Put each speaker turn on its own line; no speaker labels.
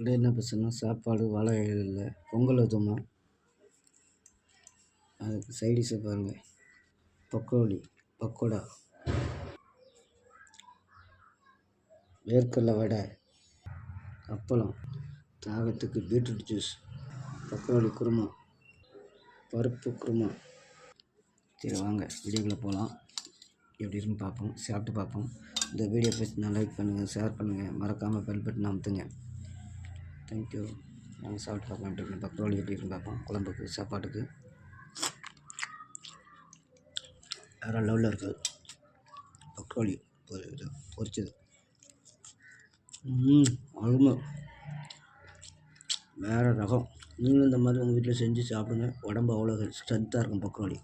அப்படியே என்ன பிரச்சனை சாப்பாடு வாழை இல்லை பொங்கல் ஊற்றுமா அதுக்கு சைடிஷை பாருங்கள் பக்கோடி பக்கோடா. வேர்க்கடலை வடை அப்பளம் தாகத்துக்கு பீட்ரூட் ஜூஸ் பக்கோடி குருமா பருப்பு குருமா. சரி வாங்க வீடியோக்குள்ளே போகலாம் எப்படி இருக்குன்னு பார்ப்போம் சாப்பிட்டு பார்ப்போம். இந்த வீடியோ பிடிச்சிருந்தா லைக் பண்ணுங்கள் ஷேர் பண்ணுங்கள் மறக்காமல் பெல் பட்டன் அமுத்துங்க. தேங்க்யூ நாங்கள் சாப்பிட்டு பார்க்கலாம் எப்படி இருக்குன்னு எப்படி இருக்குன்னு பார்ப்போம். குழம்புக்கு சாப்பாட்டுக்கு. வேறு லெவலில் இருக்குது பக்கோடி ஒரு இது பொரிச்சது. ம் அருமை. வேறு ரகம். நீங்களும் இந்த மாதிரி உங்கள் வீட்டில் செஞ்சு சாப்பிடுங்க. உடம்பு அவ்வளோ ஸ்ட்ரென்த்தாக இருக்கும் பக்ரோலி